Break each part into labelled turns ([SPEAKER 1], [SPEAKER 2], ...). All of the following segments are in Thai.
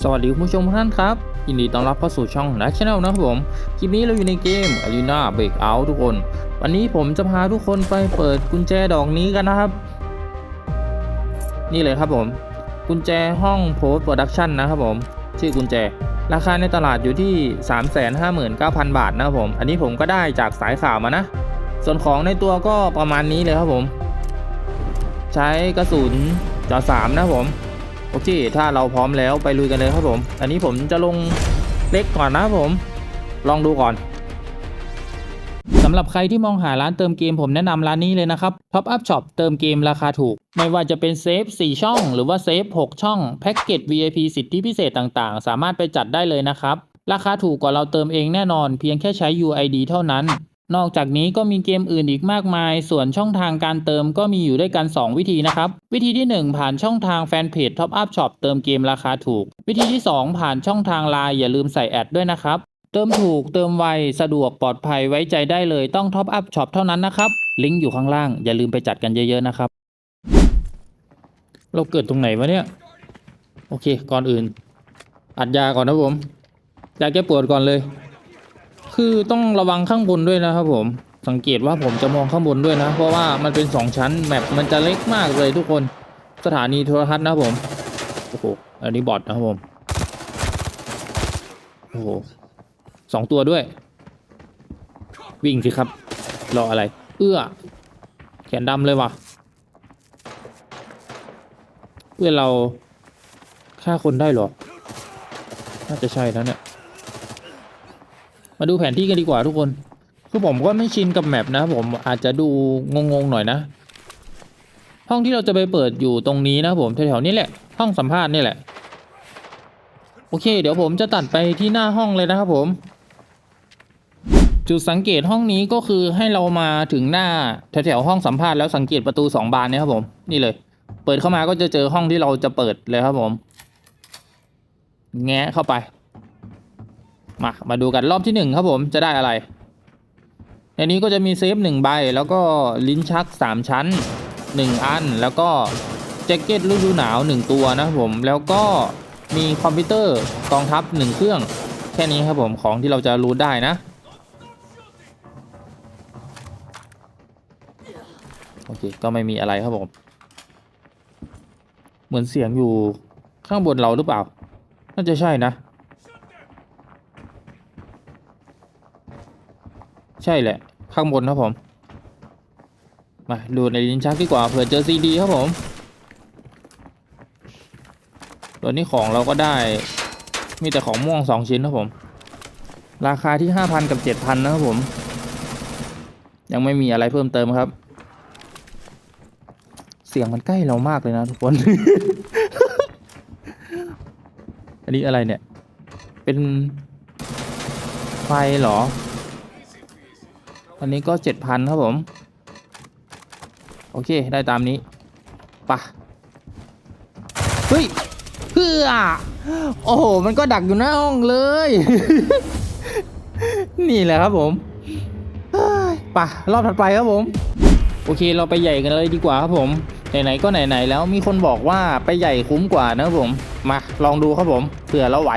[SPEAKER 1] สวัสดีคุณผู้ชมทุกท่านครับยินดีต้อนรับเข้าสู่ช่องนัชแนลนะครับผม คลิปนี้เราอยู่ในเกม Arena Breakout ทุกคน วันนี้ผมจะพาทุกคนไปเปิดกุญแจดอกนี้กันนะครับ นี่เลยครับผม กุญแจห้อง Post Production นะครับผม ชื่อกุญแจ ราคาในตลาดอยู่ที่ 359,000 บาทนะครับผม อันนี้ผมก็ได้จากสายข่าวมานะ ส่วนของในตัวก็ประมาณนี้เลยครับผม ใช้กระสุนจอสามนะครับผม โอเค ถ้าเราพร้อมแล้วไปลุยกันเลยครับผม อันนี้ผมจะลงเล็กก่อนนะผม ลองดูก่อนสำหรับใครที่มองหาร้านเติมเกมผมแนะนำร้านนี้เลยนะครับ Top Up Shop เติมเกมราคาถูก ไม่ว่าจะเป็นเซฟ 4 ช่อง หรือว่าเซฟ 6 ช่อง แพ็กเกจ VIP สิทธิพิเศษต่างๆ สามารถไปจัดได้เลยนะครับ ราคาถูกกว่าเราเติมเองแน่นอน เพียงแค่ใช้ UID เท่านั้น นอกจากนี้ก็มีเกมอื่นอีกมากมาย ส่วนช่องทางการเติมก็มีอยู่ด้วยกัน 2 วิธีนะครับ วิธีที่ 1 ผ่านช่องทางแฟนเพจ Top Up Shop เติมเกมราคาถูก วิธีที่ 2 ผ่านช่องทางไลน์อย่าลืมใส่แอดด้วยนะครับ เติมถูกเติมไว สะดวกปลอดภัยไว้ใจได้เลยต้อง Top Up Shop เท่านั้นนะครับ ลิงก์อยู่ข้างล่างอย่าลืมไปจัดกันเยอะๆนะครับ เราเกิดตรงไหนวะเนี่ย โอเค ก่อนอื่น อัดยาก่อนนะผมยาแก้ปวดก่อนเลย คือต้องระวังข้างบนด้วยนะครับผมสังเกตว่าผมจะมองข้างบนด้วยนะ เพราะว่ามันเป็นสองชั้นแมปมันจะเล็กมากเลยทุกคนสถานีโทรทัศน์นะครับผมโอ้โหอันนี้บอทนะครับผมโอ้โหสองตัวด้วย วิ่งสิครับ รออะไร เอื้อแขนดำเลยว่ะเพื่อเราฆ่าคนได้หรอ น่าจะใช่แล้วเนี่ย มาดูแผนที่กันดีกว่าทุกคน คือผมก็ไม่ชินกับแมปนะผมอาจจะดูงงๆหน่อยนะ ห้องที่เราจะไปเปิดอยู่ตรงนี้นะผมแถวๆนี้แหละ ห้องสัมภาษณ์นี่แหละ โอเค เดี๋ยวผมจะตัดไปที่หน้าห้องเลยนะครับผม จุดสังเกตห้องนี้ก็คือให้เรามาถึงหน้าแถวๆห้องสัมภาษณ์แล้วสังเกตประตูสองบานเนี่ยครับผมนี่เลย เปิดเข้ามาก็จะเจอห้องที่เราจะเปิดเลยครับผม แงะเข้าไป มา มาดูกันรอบที่หนึ่งครับผมจะได้อะไร ในนี้ก็จะมีเซฟหนึ่งใบ แล้วก็ลิ้นชักสามชั้นหนึ่งอัน แล้วก็แจ็คเก็ตฤดูหนาวหนึ่งตัวนะครับผม แล้วก็มีคอมพิวเตอร์กองทัพหนึ่งเครื่อง แค่นี้ครับผมของที่เราจะรู้ได้นะ โอเค ก็ไม่มีอะไรครับผม เหมือนเสียงอยู่ข้างบนเราหรือเปล่า น่าจะใช่นะ ใช่แหละ ข้างบนครับผม มาดูในลิ้นชักดีกว่าเผื่อเจอซีดีครับผมตัวนี้ของเราก็ได้ มีแต่ของม่วงสองชิ้นครับผม ราคาที่ห้าพันกับเจ็ดพันนะครับผม ยังไม่มีอะไรเพิ่มเติมครับ เสียงมันใกล้เรามากเลยนะทุกคน อันนี้อะไรเนี่ย เป็นไฟเหรอ อันนี้ก็เจ็ดพันครับผม โอเค ได้ตามนี้ปะเฮ้ยเพื่อโอ้โห มันก็ดักอยู่หน้าห้องเลย นี่แหละครับผมปะรอบถัดไปครับผม โอเค เราไปใหญ่กันเลยดีกว่าครับผม ไหนๆ ก็ไหนๆ แล้วมีคนบอกว่าไปใหญ่คุ้มกว่านะครับผม มาลองดูครับผม เผื่อเราไหว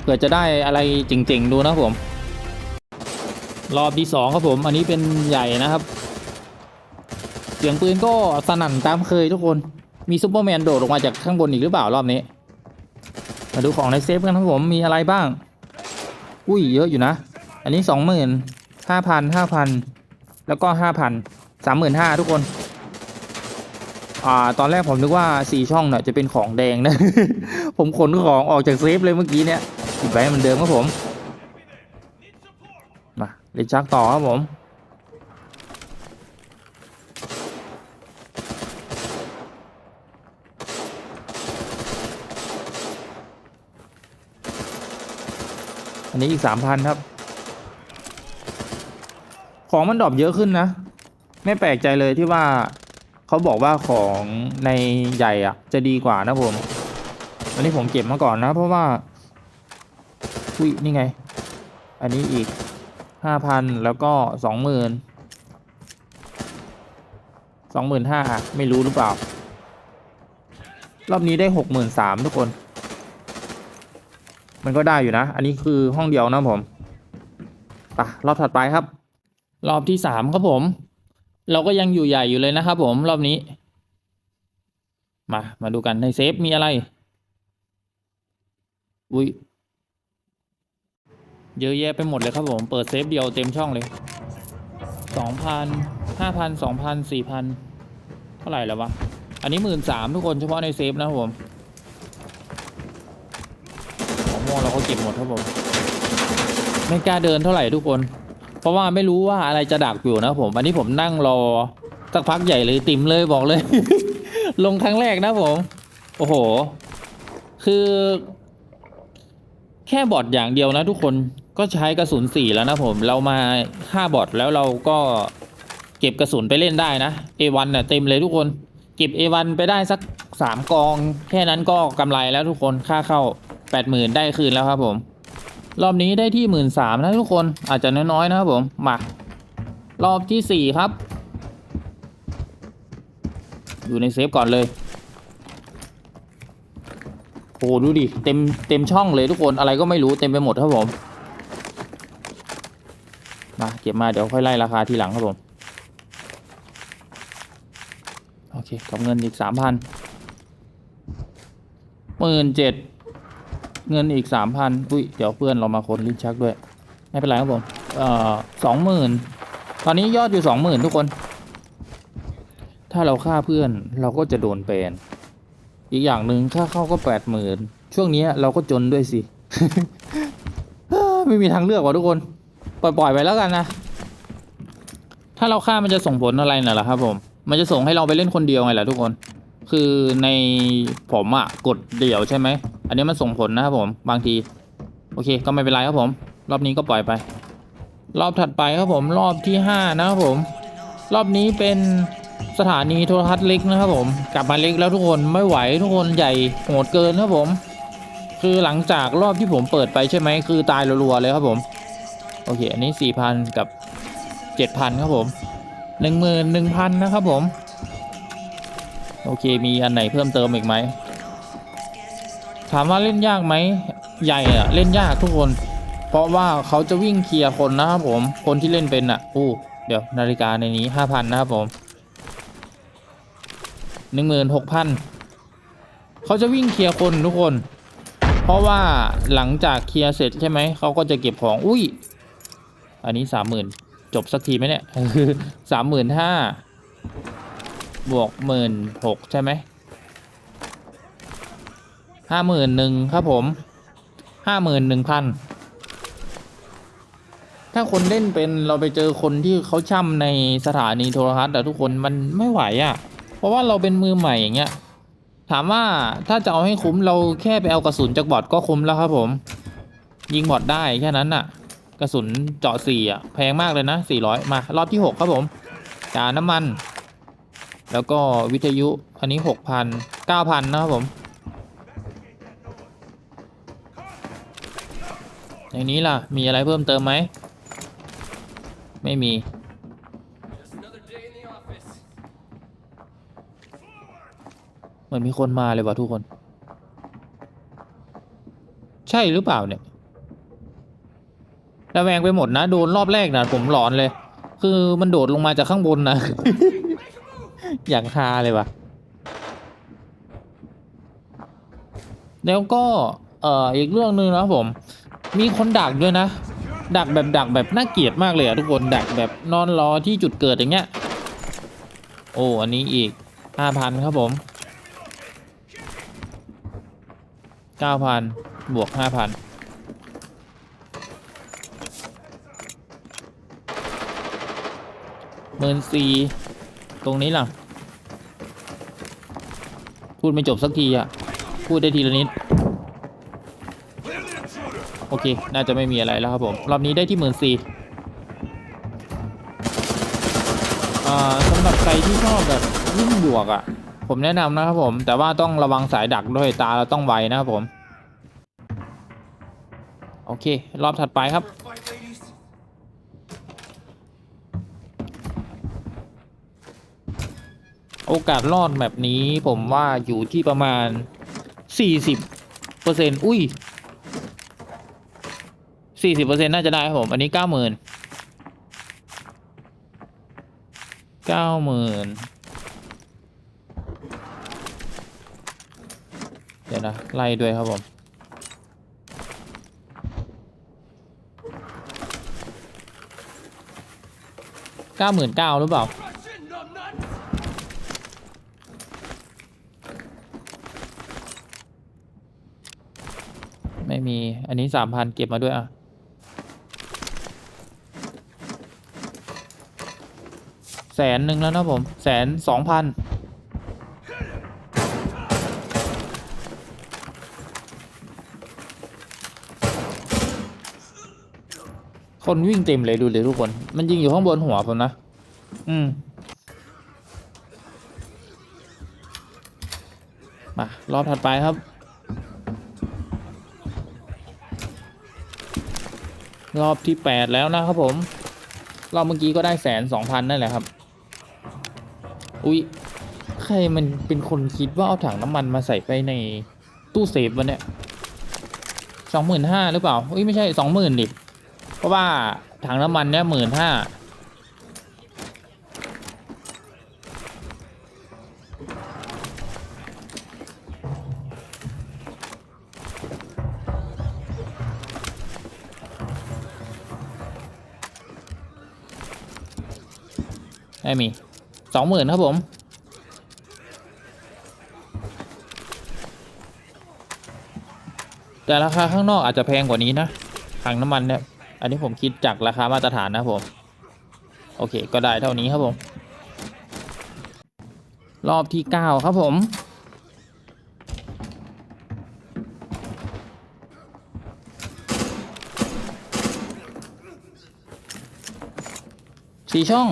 [SPEAKER 1] เผื่อจะได้อะไรเจ๋งๆ ดูนะครับผม รอบที่สองครับผม อันนี้เป็นใหญ่นะครับ เสียงปืนก็สนั่นตามเคยทุกคน มีซูเปอร์แมนโดดลงมาจากข้างบนอีกหรือเปล่ารอบนี้ มาดูของในเซฟกันครับผม มีอะไรบ้าง อุ้ยเยอะอยู่นะ อันนี้สองหมื่นห้าพันห้าพันแล้วก็ห้าพันสามหมื่นห้าทุกคนอ่าตอนแรกผมนึกว่าสี่ช่องเนี่ยจะเป็นของแดงนะ ผมขนของออกจากเซฟเลยเมื่อกี้เนี่ยปิดไว้เหมือนเดิมครับผม มาเลนชักต่อครับผมอันนี้อีกสามพันครับ ของมันดรอปเยอะขึ้นนะ ไม่แปลกใจเลยที่ว่าเขาบอกว่าของในใหญ่อะจะดีกว่านะผม อันนี้ผมเก็บมาก่อนนะ เพราะว่าอุ้ยนี่ไง อันนี้อีก ห้าพันแล้วก็สองหมื่นสองหมื่นห้าไม่รู้หรือเปล่า รอบนี้ได้หกหมื่นสามทุกคน มันก็ได้อยู่นะ อันนี้คือห้องเดียวนะผมปะรอบถัดไปครับ รอบที่สามครับผม เราก็ยังอยู่ใหญ่อยู่เลยนะครับผมรอบนี้ มา มาดูกันในเซฟมีอะไร อุ้ย เยอะแยะไปหมดเลยครับผม เปิดเซฟเดียวเต็มช่องเลยสองพันห้าพันสองพันสี่พันเท่าไหร่แล้ววะ อันนี้หมื่นสามทุกคนเฉพาะในเซฟนะครับผมของม่วงเราก็เก็บหมดครับผม ไม่กล้าเดินเท่าไหร่ทุกคน เพราะว่าไม่รู้ว่าอะไรจะดักอยู่นะผม อันนี้ผมนั่งรอสักพักใหญ่เลยติ่มเลยบอกเลย ลงครั้งแรกนะผม โอ้โห คือ แค่บอทอย่างเดียวนะทุกคน ก็ใช้กระสุนสี่แล้วนะผม เรามาฆ่าบอทแล้วเราก็เก็บกระสุนไปเล่นได้นะ A1 เนี่ยเต็มเลยทุกคน เก็บ A1 ไปได้สักสามกอง แค่นั้นก็กำไรแล้วทุกคนค่าเข้าแปดหมื่นได้คืนแล้วครับผม รอบนี้ได้ที่หมื่นสามนะทุกคนอาจจะน้อยๆนะครับผมมารอบที่สี่ครับ อยู่ในเซฟก่อนเลยโอ้ดูดิเต็มเต็มช่องเลยทุกคนอะไรก็ไม่รู้เต็มไปหมดครับผม มาเก็บมาเดี๋ยวค่อยไล่ราคาทีหลังครับผม โอเคกับเงินอีกสามพันหมื่นเจ็ดเงินอีกสามพันอุ้ยเดี๋ยวเพื่อนเรามาคนลิ้นชักด้วย ไม่เป็นไรครับผม เอ่อสองหมื่นตอนนี้ยอดอยู่สองหมื่นทุกคน ถ้าเราฆ่าเพื่อนเราก็จะโดนแบนอีกอย่างหนึ่งค่าเข้าก็แปดหมื่นช่วงนี้เราก็จนด้วยสิ ไม่มีทางเลือกว่ะทุกคน ปล่อยๆไปแล้วกันนะ ถ้าเราฆ่ามันจะส่งผลอะไรน่ะล่ะครับผม มันจะส่งให้เราไปเล่นคนเดียวไงล่ะทุกคน คือในผมอะกดเดี่ยวใช่ไหม อันนี้มันส่งผลนะครับผม บางที โอเค ก็ไม่เป็นไรครับผม รอบนี้ก็ปล่อยไป รอบถัดไปครับผม รอบที่ห้านะครับผม รอบนี้เป็นสถานีโทรทัศน์เล็กนะครับผม กลับมาเล็กแล้วทุกคนไม่ไหวทุกคนใหญ่โหดเกินครับผม คือหลังจากรอบที่ผมเปิดไปใช่ไหมคือตายรัวๆเลยครับผม โอเค อันนี้สี่พันกับเจ็ดพันครับผมหนึ่งหมื่นหนึ่งพันนะครับผม โอเค มีอันไหนเพิ่มเติมอีกไหม ถามว่าเล่นยากไหม ใหญ่อะเล่นยากทุกคน เพราะว่าเขาจะวิ่งเคลียร์คนนะครับผม คนที่เล่นเป็นอะอู้ เดี๋ยวนาฬิกาในนี้ห้าพันนะครับผมหนึ่งหมื่นหกพันเขาจะวิ่งเคลียร์คนทุกคนเพราะว่าหลังจากเคลียร์เสร็จใช่ไหม เขาก็จะเก็บของ อุ้ย อันนี้สามหมื่นจบสักทีไหมเนี่ยสามหมื่นห้าบวกหมื่นหกใช่ไหมห้าหมื่นหนึ่งครับผมห้าหมื่นหนึ่งพันถ้าคนเล่นเป็นเราไปเจอคนที่เขาช่ำในสถานีโทรทัศน์แต่ทุกคนมันไม่ไหวอะ่ะ เพราะว่าเราเป็นมือใหม่อย่างเงี้ย ถามว่าถ้าจะเอาให้คุ้มเราแค่ไปเอากระสุนจากบอทก็คุ้มแล้วครับผม ยิงบอทได้แค่นั้นน่ะ กระสุนเจาะสี่อะแพงมากเลยนะสี่ร้อยมารอบที่หกครับผมจาน้ำมัน แล้วก็วิทยุอันนี้หกพันเก้าพันนะครับผมอย่างนี้ล่ะ มีอะไรเพิ่มเติมไหม ไม่มี เหมือนมีคนมาเลยว่ะทุกคน ใช่หรือเปล่าเนี่ย ระแวงไปหมดนะ โดนรอบแรกนะผมหลอนเลย คือมันโดดลงมาจากข้างบนนะ อย่างคาเลยว่ะแล้วก็เอ่ออีกเรื่องหนึ่งนะผม มีคนดักด้วยนะ ดักแบบดักแบบน่าเกลียดมากเลยอะทุกคนดักแบบนอนรอที่จุดเกิดอย่างเงี้ย โอ้อันนี้อีกห้าพันครับผมเก้าพันบวกห้าพัน มื่นสี่ตรงนี้ล่ะ พูดไม่จบสักทีอะพูดได้ทีละนิด โอเค น่าจะไม่มีอะไรแล้วครับผม รอบนี้ได้ที่หมื่นสี่สำหรับใครที่ชอบแบบยิ่งบวกอะ่ะ ผมแนะนำนะครับผม แต่ว่าต้องระวังสายดักด้วยตาเราต้องไวนะครับผม โอเค รอบถัดไปครับ โอกาสรอดแบบนี้ผมว่าอยู่ที่ประมาณ 40เปอร์เซ็นต์อุ้ยสี่สิบเปอร์เซ็นต์น่าจะได้ครับผม อันนี้เก้าหมื่นเก้าหมื่นเดี๋ยวนะ ไล่ด้วยครับผมเก้าหมื่นเก้าหรือเปล่า ไม่มี อันนี้สามพันเก็บมาด้วยอะ แสนหนึ่งแล้วนะผม แสนสองพันคนวิ่งเต็มเลยดูเลยทุกคน มันยิงอยู่ข้างบนหัวผมนะ อืม มา รอบถัดไปครับ รอบที่แปดแล้วนะครับผม รอบเมื่อกี้ก็ได้แสนสองพันนั่นแหละครับ อุ๊ยใครมันเป็นคนคิดว่าเอาถังน้ำมันมาใส่ไปในตู้เซฟวะเนี่ยสองหมื่นห้าหรือเปล่าอุ้ยไม่ใช่สองหมื่นดิ เพราะว่าถังน้ำมันเนี่ยหมื่นห้า ไม่มีสองหมื่นครับผม แต่ราคาข้างนอกอาจจะแพงกว่านี้นะถังน้ำมันเนี่ย อันนี้ผมคิดจากราคามาตรฐานนะผม โอเค ก็ได้เท่านี้ครับผม รอบที่เก้าครับผมสี่ช่อง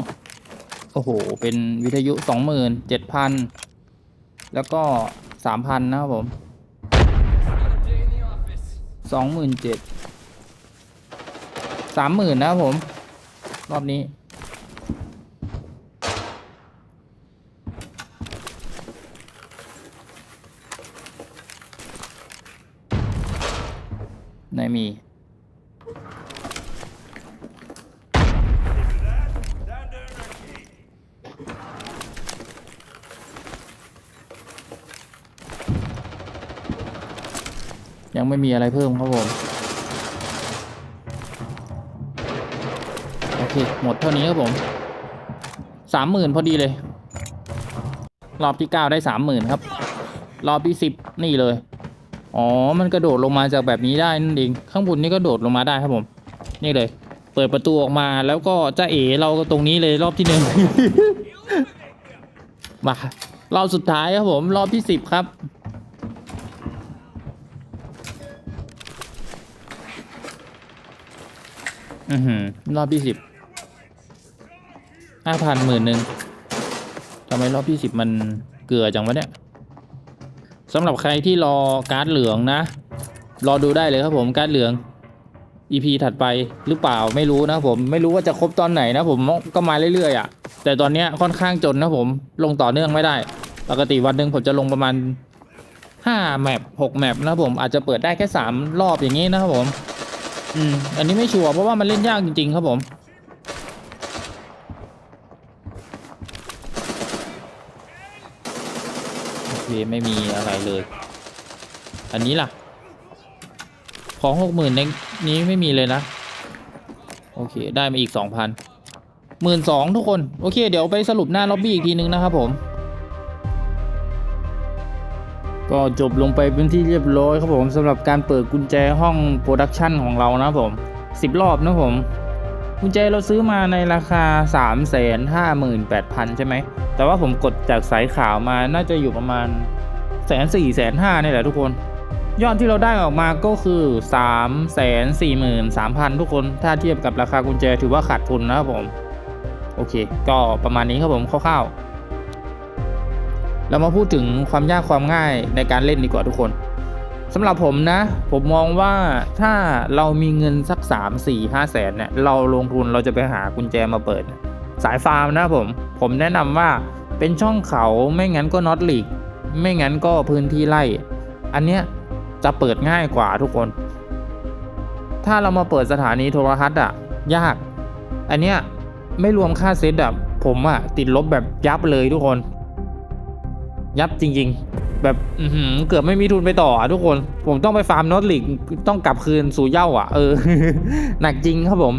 [SPEAKER 1] โอ้โห เป็นวิทยุสองหมื่นเจ็ดพันแล้วก็สามพันนะครับผมสองหมื่นเจ็ดสามหมื่นนะครับผม รอบนี้ไหนมี ยังไม่มีอะไรเพิ่มครับผมโอเคหมดเท่านี้ครับผมสามหมื่นพอดีเลย รอบที่เก้าได้สามหมื่นครับ รอบที่สิบนี่เลย อ๋อ มันกระโดดลงมาจากแบบนี้ได้นั่นเอง ข้างบนนี่ก็โดดลงมาได้ครับผม นี่เลย เปิดประตูออกมาแล้วก็จะเอ๋เราก็ตรงนี้เลยรอบที่หนึ่งมารอบสุดท้ายครับผม รอบที่สิบครับ อือหือรอบที่สิบห้าพันหมื่นหนึ่งทำไมรอบที่สิบมันเกลือจังวะเนี่ยสำหรับใครที่รอการ์ดเหลืองนะ รอดูได้เลยครับผมการ์ดเหลือง EP ถัดไปหรือเปล่าไม่รู้นะผมไม่รู้ว่าจะครบตอนไหนนะผมก็มาเรื่อยๆอะ แต่ตอนนี้ค่อนข้างจนนะผมลงต่อเนื่องไม่ได้ ปกติวันหนึ่งผมจะลงประมาณห้าแมปหกแมปนะผมอาจจะเปิดได้แค่สามรอบอย่างนี้นะครับผม อืม อันนี้ไม่ชัวร์เพราะว่ามันเล่นยากจริงๆครับผม โอเค ไม่มีอะไรเลย อันนี้ล่ะ ของหกหมื่นในนี้ไม่มีเลยนะ โอเค ได้มาอีกสองพันหมื่นสองทุกคน โอเค เดี๋ยวไปสรุปหน้าล็อบบี้อีกทีนึงนะครับผม ก็จบลงไปเป็นที่เรียบร้อยครับผมสำหรับการเปิดกุญแจห้องโปรดักชันของเรานะผมสิบรอบนะผม กุญแจเราซื้อมาในราคา 3 5 8 0 0 0 ใช่ไหม แต่ว่าผมกดจากสายขาวมาน่าจะอยู่ประมาณแสนสี่แสนห้านี่แหละทุกคน ยอดที่เราได้ออกมาก็คือ3 4 3 0 0 0 ทุกคน ถ้าเทียบกับราคากุญแจถือว่าขาดทุนนะครับผม โอเค ก็ประมาณนี้ครับผมคร่าวๆ เรามาพูดถึงความยากความง่ายในการเล่นดีกว่าทุกคนสำหรับผมนะ ผมมองว่าถ้าเรามีเงินสัก 3 4 5แสนเนี่ยเราลงทุนเราจะไปหากุญแจมาเปิด สายฟาร์มนะผม ผมแนะนำว่าเป็นช่องเขาไม่งั้นก็น็อตลีกไม่งั้นก็พื้นที่ไร่อันเนี้ยจะเปิดง่ายกว่าทุกคน ถ้าเรามาเปิดสถานีโทรทัศน์อะยาก อันเนี้ยไม่รวมค่าเซตอะผมอะติดลบแบบยับเลยทุกคน ยับจริง ๆ แบบอื้อหือเกือบไม่มีทุนไปต่ออะทุกคน ผมต้องไปฟาร์มนอตลิกต้องกลับคืนสู่เหย้าอะเออ หนักจริงครับผม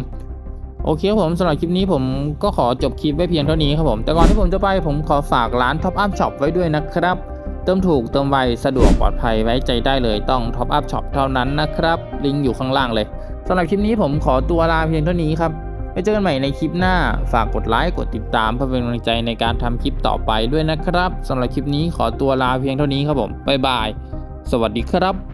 [SPEAKER 1] โอเคครับผมสำหรับคลิปนี้ผมก็ขอจบคลิปไว้เพียงเท่านี้ครับผม แต่ก่อนที่ผมจะไปผมขอฝากร้าน Top Up Shop ไว้ด้วยนะครับ เติมถูกเติมไวสะดวกปลอดภัยไว้ใจได้เลยต้อง Top Up Shop เท่านั้นนะครับ ลิงก์อยู่ข้างล่างเลยสำหรับคลิปนี้ผมขอตัวลาเพียงเท่านี้ครับ ไว้เจอกันใหม่ในคลิปหน้า ฝากกดไลค์ กดติดตามเพื่อเป็นกำลังใจในการทำคลิปต่อไปด้วยนะครับสำหรับคลิปนี้ขอตัวลาเพียงเท่านี้ครับผม บ๊ายบาย สวัสดีครับ